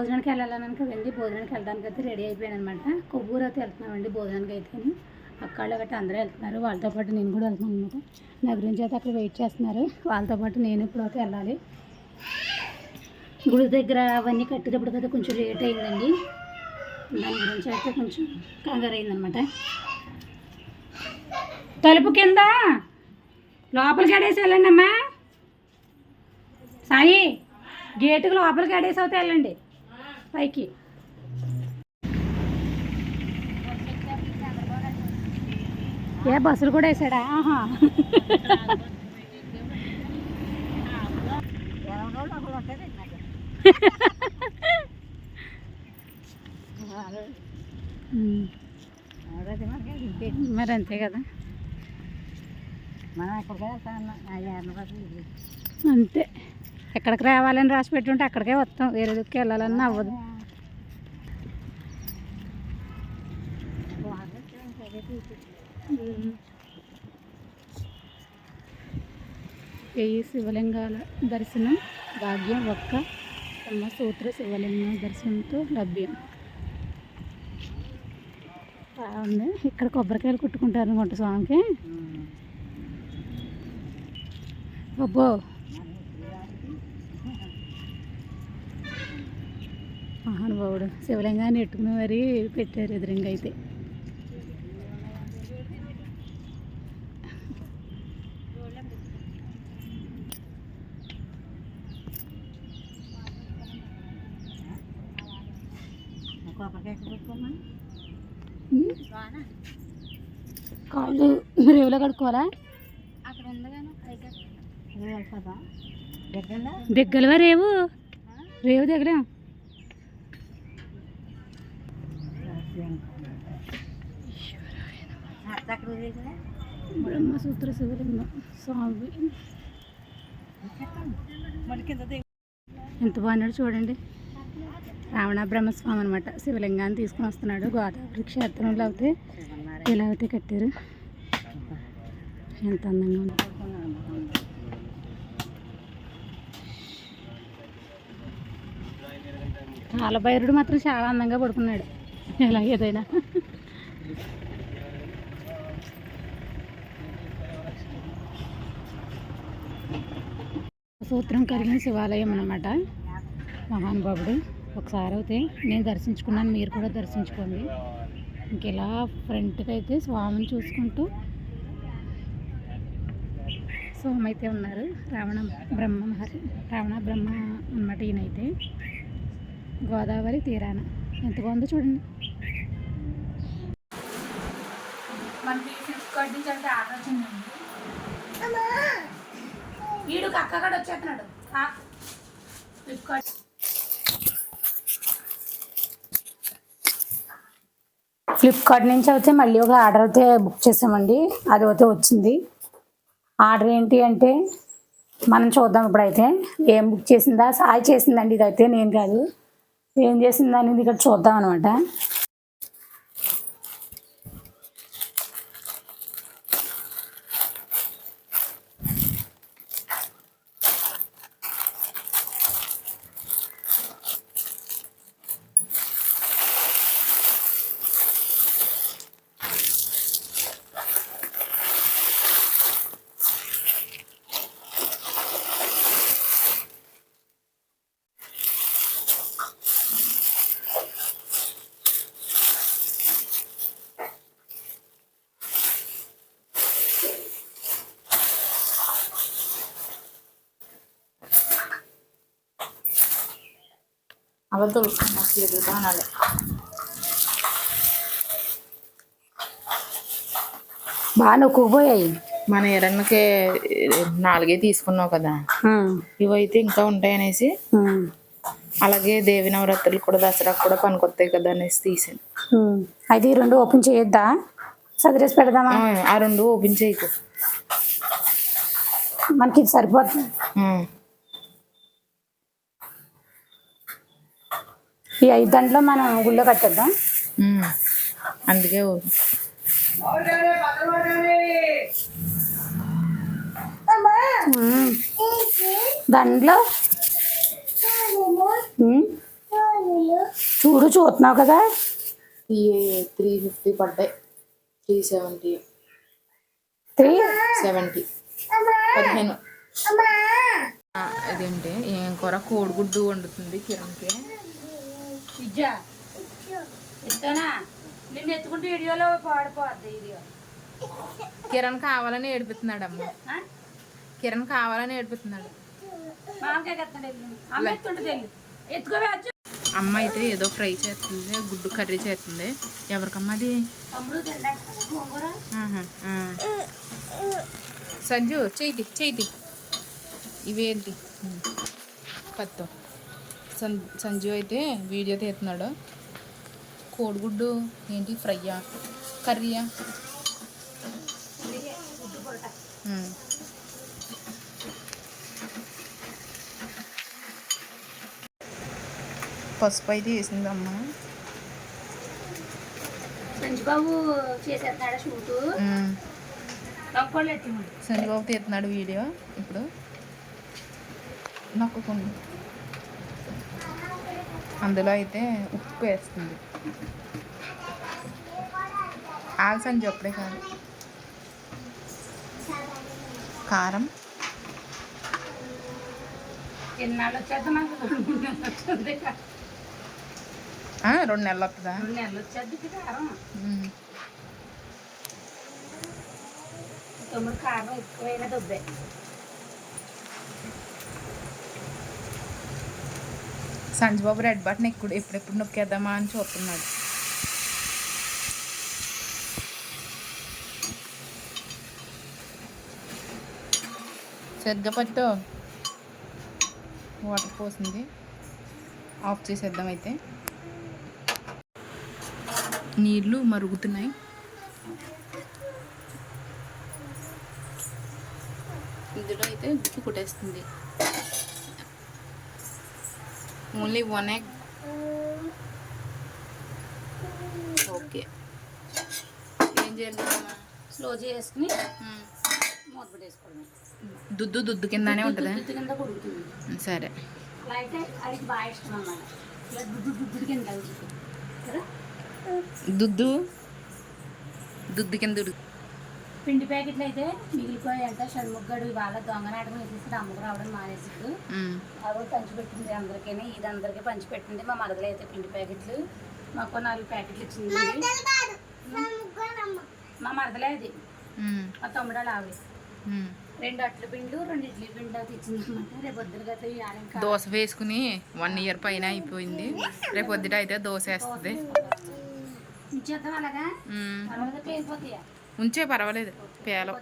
భోజనానికి వెళ్ళాలని వెళ్ళి భోజనానికి వెళ్ళడానికి అయితే రెడీ అయిపోయాను అనమాట కొవ్వూరు అయితే వెళ్తున్నామండి భోజనానికి అయితే అక్కడ గట్రా అందరూ వెళ్తున్నారు. వాళ్ళతో పాటు నేను కూడా వెళ్తున్నాను అనమాట నా గురించి అయితే అక్కడ వెయిట్ చేస్తున్నారు. వాళ్ళతో పాటు నేను ఇప్పుడు అయితే వెళ్ళాలి. గుడి దగ్గర అవన్నీ కట్టేటప్పుడు అయితే కొంచెం లేట్ అయిందండి. దాని గురించి అయితే కొంచెం కంగారు అయిందనమాట. తలుపు కింద లోపలికి ఆడేసి వెళ్ళండి అమ్మా సాయి గేటుకు లోపలికి ఆడేసి అవుతే వెళ్ళండి. పైకి ఏ బస్సులు కూడా వేసాడా ఆహా ఉమ్. మరి అంతే కదా మనం ఎక్కడికి వెళ్తాం అంతే ఎక్కడికి రావాలని రాసి పెట్టుంటే అక్కడికే వస్తాం. వేరే దిక్కు వెళ్ళాలని అవ్వదు. వెయ్యి శివలింగాల దర్శనం? భాగ్యం ఒక్క సూత్ర శివలింగం దర్శనంతో లభ్యం. బాగుంది ఇక్కడ కొబ్బరికాయలు కుట్టుకుంటారు అనుకుంటా స్వామికి. అబ్బో! మహానుభావుడు శివలింగాన్ని ఎట్టుకుని మరీ పెట్టారు ఎదురుగా అయితే. కాళ్ళు రేవులో కడుక్కోవాలా? దిగ్గలవా రేవు రేవు దగ్గర అక్కడ వదిలేసినా బ్రహ్మసూత్ర శివలింగం స్వామి ఎంత బాగున్నాడు చూడండి. రావణ బ్రహ్మస్వామి అనమాట శివలింగాన్ని తీసుకుని వస్తున్నాడు. గోదావరి క్షేత్రంలో అయితే ఇలా అయితే కట్టారు. ఎంత అందంగా ఉంది. కాలభైరుడు మాత్రం చాలా అందంగా పడుకున్నాడు. ఎలా ఏదైనా. సూత్రం కలిగిన శివాలయం అనమాట మహానుభావుడు ఒకసారి అయితే నేను దర్శించుకున్నాను మీరు కూడా దర్శించుకోండి. ఇంక ఇలా ఫ్రంట్కి అయితే స్వామిని చూసుకుంటూ స్వామి అయితే ఉన్నారు. రావణ బ్రహ్మ మహర్షి రావణ బ్రహ్మ అన్నమాట ఈయనైతే. గోదావరి తీరాన. ఎంత బాగుందో చూడండి. మనకి ఫ్లిప్కార్ట్ నుంచి అంటే ఆర్డర్ వచ్చిందండి అక్క కూడా వచ్చేస్తున్నాడు. ఫ్లిప్కార్ట్ ఫ్లిప్కార్ట్ నుంచి అయితే మళ్ళీ ఒక ఆర్డర్ అయితే బుక్ చేసామండి. అది అయితే వచ్చింది. ఆర్డర్ ఏంటి అంటే మనం చూద్దాం ఇప్పుడైతే. ఏం బుక్ చేసిందా? సాయి చేసిందండి ఇదైతే నేను కాదు. ఏం చేసిందా అనేది ఇక్కడ చూద్దాం అనమాట అవతలు ఎదుగుతా అనాలి బాగా నొక్కుపోయాయి మన ఎరన్నకే నాలుగే తీసుకున్నావు కదా. ఇవైతే ఇంకా ఉంటాయి అనేసి అలాగే దేవి నవరాత్రులు కూడా దసరా కూడా పనికొస్తాయి కదా అనేసి తీసాను. అయితే ఈ రెండు ఓపెన్ చేయొద్దా? సదిరేసి పెడదామా? ఆ, రెండు ఓపెన్ చేయకు. మనకి సరిపోతుంది ఈ ఐదు దాంట్లో మనం గుళ్ళో కట్టేద్దాం. అందుకే దాంట్లో? చూడు చూస్తున్నావు కదా? త్రీ ఫిఫ్టీ పడ్డాయి. Three seventy. త్రీ? సెవెంటీ. పదిహేను. ఇదేంటి? ఏం కూర? కోడిగుడ్డు వండుతుంది కిరణ్కి. విద్యా ఎత్తానా? నిన్ను ఎత్తుకుంటే వీడియోలో పాడిపోద్ది వీడియో. కిరణ్ కావాలని ఏడిపిస్తున్నాడు అమ్మ కిరణ్ కావాలని ఏడిపిస్తున్నాడు. అమ్మ అయితే ఏదో ఫ్రై చేస్తుంది గుడ్డు కర్రీ చేస్తుంది. ఎవరికమ్మా అది. సంజు చేయి చేయి ఇవేంటి? పత్తో. సన్ సంజు అయితే వీడియో తీస్తున్నాడు. కోడిగుడ్డు ఏంటి? ఫ్రైయా? కర్రీయా. పసుపు అయితే వేసిందమ్మా. సంజుబాబు చేసేస్తున్నాడు షూటు? సంజీబాబు తీస్తున్నాడు వీడియో ఇప్పుడు. నొక్కకుండా అందులో అయితే ఉప్పు వేస్తుంది. ఆగు సంజు అప్పుడే కాదు. కారం. రెండు నెలలు వస్తుందా? కారం ఎక్కువైనా దొబ్బే. సంజీబాబు రెడ్ బటన్ ఎప్పుడు ఎప్పుడెప్పుడు నొక్కేద్దామా అని చూస్తున్నాడు. సరిగ్గా పట్టు. వాటర్ పోసింది. ఆఫ్ చేసేద్దాం అయితే. నీళ్ళు మరుగుతున్నాయి. ఇందులో అయితే ఉప్పు కొట్టేస్తుంది. ఓన్లీ వన్ ఎగ్ ఓకే ఏం చేయాలి? స్లో చేసుకుని మ్మ్. మూత దుద్దు దుద్దు కిందనే ఉంటుందా? దుద్దు కింద కొడుకుతుంది సరే. అలా అయితే అది బాగా ఇష్టం అన్నమాట. ఇలా దుడ్డు దుడ్డు కింద తగులుతుంది కదా దుద్దు? దుద్దు కింద ఉడుకు. పిండి ప్యాకెట్లు అయితే మిగిలిపోయాయంట. షణ్ముగ్గడు ఇవాళ దొంగనాటకం వేసేసి అమ్మకు రావడం మానేసిడు. మ్మ్. అవి పంచిపెట్టింది అందరికీ ఇది అందరికీ పంచిపెట్టింది. మా మరదలు అయితే పిండి ప్యాకెట్లు. మాకు నాలుగు ప్యాకెట్లు ఇచ్చింది. మా మరదలే అది. మా తమ్ముడు అలా ఆవిడ. రెండు అట్ల పిండ్లు రెండు ఇడ్లీ పిండి అయితే ఇచ్చింది అనమాట రేపు పొద్దున అయితే దోశ వేసుకుని వన్ ఇయర్ పైన అయిపోయింది. రేపు పొద్దుట అయితే దోశ వేస్తుంది. అలాగా. ఉంచే పర్వాలేదు. పేలవు.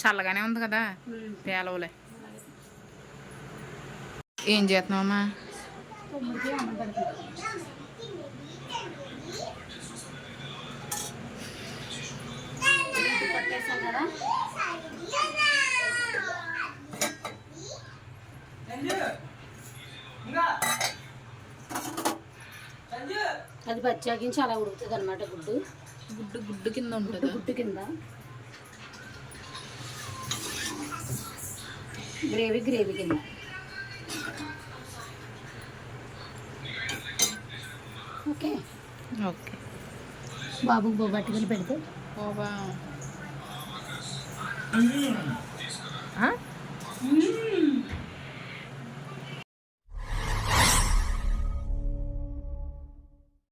చల్లగానే ఉంది కదా. పేలవులే. ఏం చేస్తున్నావమ్మా అది పచ్చాకించి అలా ఉడుకుతుంది అనమాట గుడ్డు. గుడ్డు గుడ్డు కింద ఉంటుందా? గుడ్డు కింద. గ్రేవీ గ్రేవీ కింద. ఓకే. ఓకే. బాబుకి బొబ్బట్టుకలు పెడితే. ఆ?